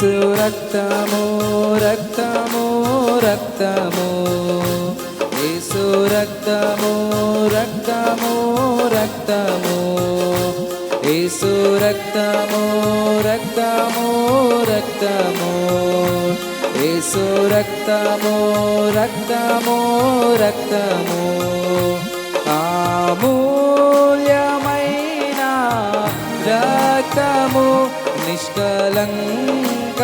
యేసు రక్తము రక్తము రక్తము. యేసు రక్తము రక్తము రక్తము. యేసు రక్తము రక్తము రక్తము. యేసు రక్తము రక్తము రక్తము. అమూల్యమైన రక్తము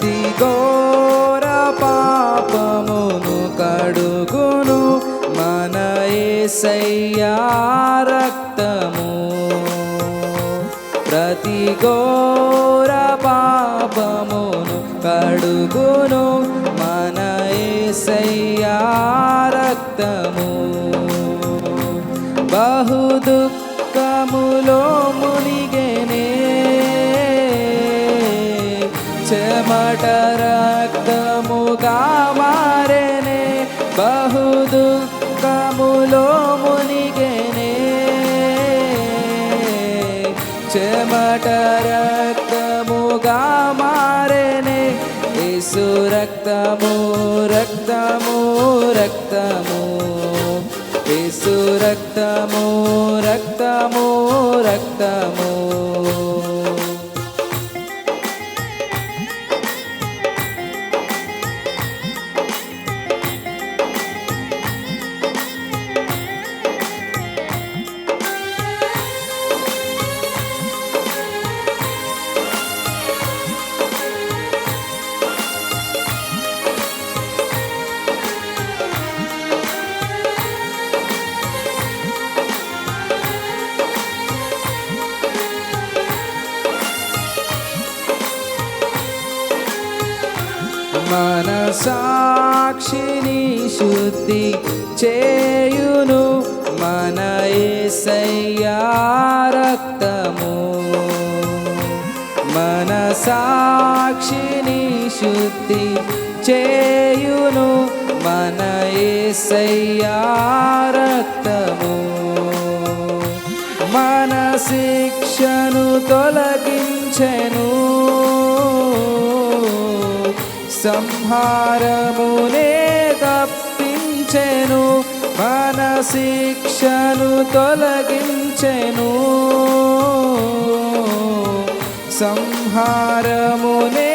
ప్రతి ఘోర పాపమును కడుగును మన రక్తము. ప్రతి ఘోర పాపమును కడుగును మన యేసయ్యా రక్తము. బహు దుఃఖములో మట రక్తముగా మారెనే బహు దుఃఖములో మునిగెనే చెమట రక్తముగా మారెనే యేసు రక్తము రక్తము రక్తము యేసు రక్తము రక్తము రక్తము మన సాక్షిని శుద్ధి చేయును మన యేసయ్యా రక్తము. మన సాక్షిని శుద్ధి చేయును మన యేసయ్యా రక్తము. మన శిక్షను తొలగించెను సంహారమునే తప్పించెను మన శిక్షను తొలగించెను. సంహారమునే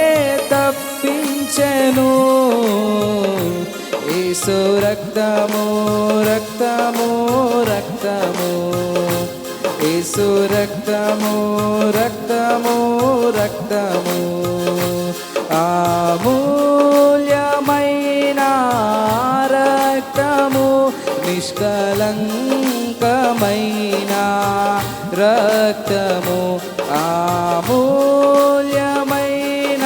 తప్పించెను యేసు రక్తము రక్తము రక్తము. యేసు రక్తము రక్తము రక్తము. రక్తము అమూల్యమైన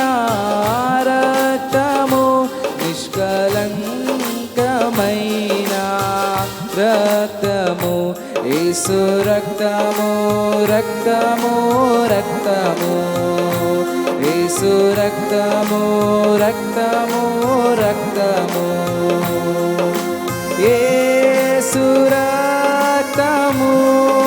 రక్తము నిష్కలంకమైన రక్తము యేసు రక్తము రక్తము రక్తము. యేసు రక్తము రక్తము రక్తము. యేసు రక్తము.